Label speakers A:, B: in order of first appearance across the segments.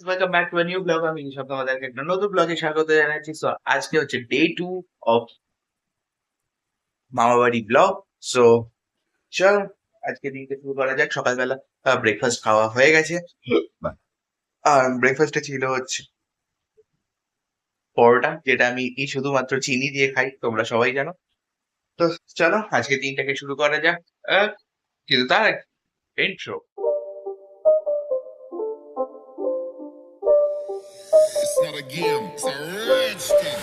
A: Welcome back to new blog আমি সব তোমাদেরকে একটা নতুন ব্লগে স্বাগত জানাচ্ছি। সো আজকে হচ্ছে ডে টু অফ মামাবাড়ি ব্লগ সো চল, আজকে দিনকে শুরু করা যাক। সকালবেলা ব্রেকফাস্ট খাওয়া হয়ে গেছে। আর ব্রেকফাস্টে ছিল হচ্ছে পরোটা, যেটা আমি এই শুধুমাত্র চিনি দিয়ে খাই, তোমরা সবাই জানো। তো, চলো আজকে দিনটাকে শুরু করা যাক। কিন্তু তার intro
B: It's not game, it's a rich thing.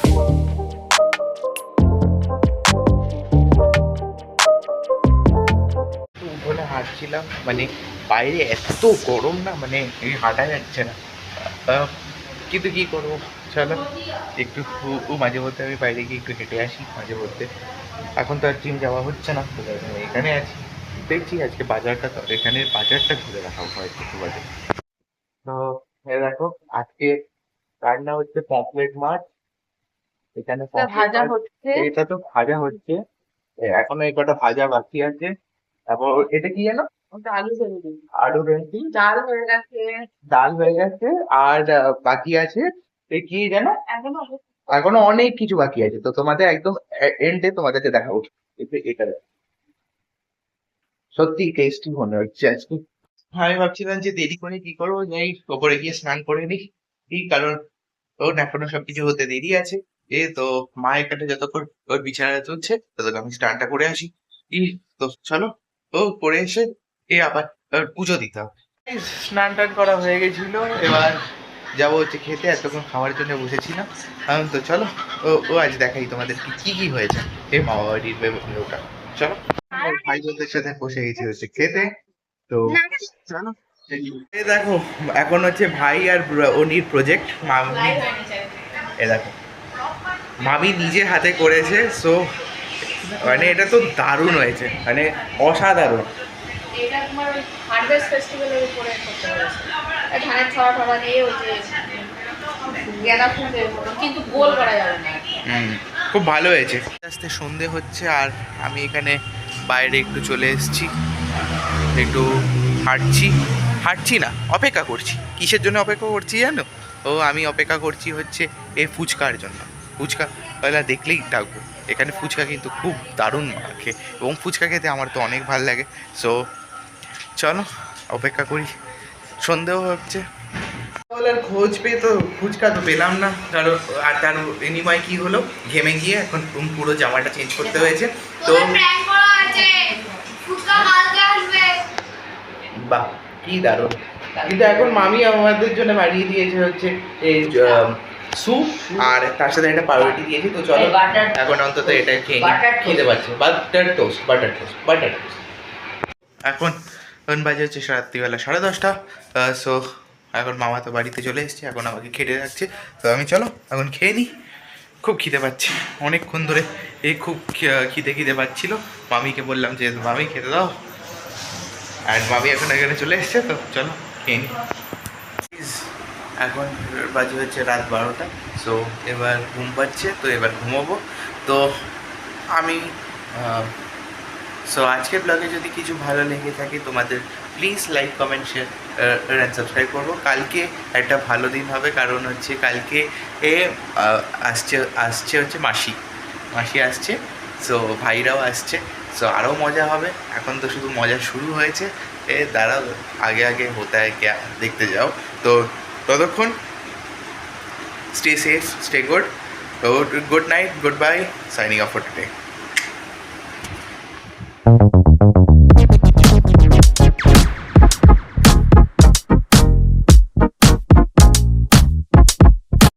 A: উঠোনে হাঁটছিলাম মানে বাইরে এত গরম না মানে হাঁটা যাচ্ছে না। কিন্তু কি করব? চলো একটু মাঝে মধ্যে আমি বাইরে গিয়ে একটু হেঁটে আসি মাঝে মধ্যে। এখন তো আর জিম যাওয়া হচ্ছে না এখানে আছি। দেখছি আজকে বাজারটা এখানে বাজারটা ঘুরে রাখা হয় একটু বাজে তো দেখো আজকে রান্না হচ্ছে পমপ্লেট মাছ। এখানে
C: এটা ভাজা হচ্ছে?
A: এটা তো ভাজা হচ্ছে। এখনও এই কটা ভাজা বাকি আছে। তারপর এটা কি জানো?
C: আলু
A: রয়েছে
C: ডাল হয়ে গেছে।
A: ডাল হয়ে গেছে। আর বাকি আছে। কি জানো?
C: এখনও
A: এখনও অনেক কিছু বাকি আছে। তো তোমাদের একদম এন্ডে তোমাদেরকে দেখাবো। এটা সত্যি টেস্টি মনে হচ্ছে আজকে। আমি ভাবছিলাম যে দেরি করে কি করব? যাই ওপরে গিয়ে স্নান করে নিই। এই কারণ ওর এখনও সবকিছু হতে দেরি আছে। এ তো মা এখানে যতক্ষণ ওর বিছানা তুলছে ততক্ষণ আমি স্নানটা করে আসি। ই তো চলো। ও করে এসে এ আবার পুজো দিতে হবে। স্নান টান করা হয়ে গেছিল। এবার যাব হচ্ছে খেতে এতক্ষণ খাওয়ার জন্য বসেছিলাম। আহ, তো চলো ও ও আজ দেখাই তোমাদের কি কি কি হয়েছে। এই মামা বাড়ির ওটা চলো। আমার ভাই বোনদের সাথে বসে গেছি হচ্ছে খেতে। তো চলো। দেখো এখন হচ্ছে ভাই আর অনির প্রজেক্ট মামি এ দেখো। মামি নিজে হাতে করেছে সো মানে এটা তো দারুণ হয়েছে মানে অসাধারণ।
C: এটা তোমার ওই ফেস্টিভ্যালের উপরে করতে হয়েছে। ধানের ছড়া টড়া দিয়ে ওই যে গেঁদা ফুলের মতো কিন্তু গোল করা যাবে না।
A: হুম, খুব ভালো হয়েছে। আস্তে আস্তে সন্ধে হচ্ছে আর আমি এখানে বাইরে একটু চলে এসেছি একটু হাঁটছি। হাঁটছি না অপেক্ষা করছি। কিসের জন্য অপেক্ষা করছি জানো? ও আমি অপেক্ষা করছি হচ্ছে এই ফুচকার জন্য। ফুচকা ওলা দেখলেই ডাকবো এখানে ফুচকা কিন্তু খুব দারুণ মাখে এবং ফুচকা খেতে আমার তো অনেক ভালো লাগে। সো চলো অপেক্ষা করি। সন্দেহ হচ্ছে। খোঁজ পেয়ে তো ফুচকা তো পেলাম না। কারণ আর তার বিনিময় কি হলো? ঘেমে গিয়ে এখন পুরো জামাটা চেঞ্জ করতে হয়েছে। তো বাহ। কি দারুণ। কিন্তু এখন মামি আমাদের জন্য বাড়িয়ে দিয়েছে হচ্ছে এই স্যুপ আর তার সাথে একটা পাউরুটি দিয়েছে। তো চলো এখন অন্তত এটা খেয়ে খেতে পারছি? Butter toast butter toast butter toast এখন এখন বাজে হচ্ছে রাত্রিবেলা সাড়ে দশটা। সো এখন মামা তো বাড়িতে চলে এসেছে এখন আমাকে খেটে যাচ্ছে। তো আমি চলো এখন খেয়ে নিই। খুব খিদে পাচ্ছে। অনেকক্ষণ ধরে এই খুব খিদে খিদে পাচ্ছিলো। মামিকে বললাম যে মামি খেতে দাও? আর মামি এখন এখানে চলে এসেছে, তো চলো খেয়ে নিই। এখন বাজে হচ্ছে রাত বারোটা সো এবার ঘুম পাচ্ছে, তো এবার ঘুমোবো। তো আমি সো আজকের ব্লগে যদি কিছু ভালো লেগে থাকে, তোমাদের please like comment share and subscribe করব। কালকে একটা ভালো দিন হবে, কারণ হচ্ছে কালকে এ আসছে আসছে হচ্ছে মাসি। মাসি আসছে সো ভাইরাও আসছে। সো আরও মজা হবে। এখন তো শুধু মজা শুরু হয়েছে। এ, দাঁড়াও, আগে আগে হোতায় ক্যা দেখতে যাও। তো, ততক্ষণ stay safe stay good good night good bye signing off for today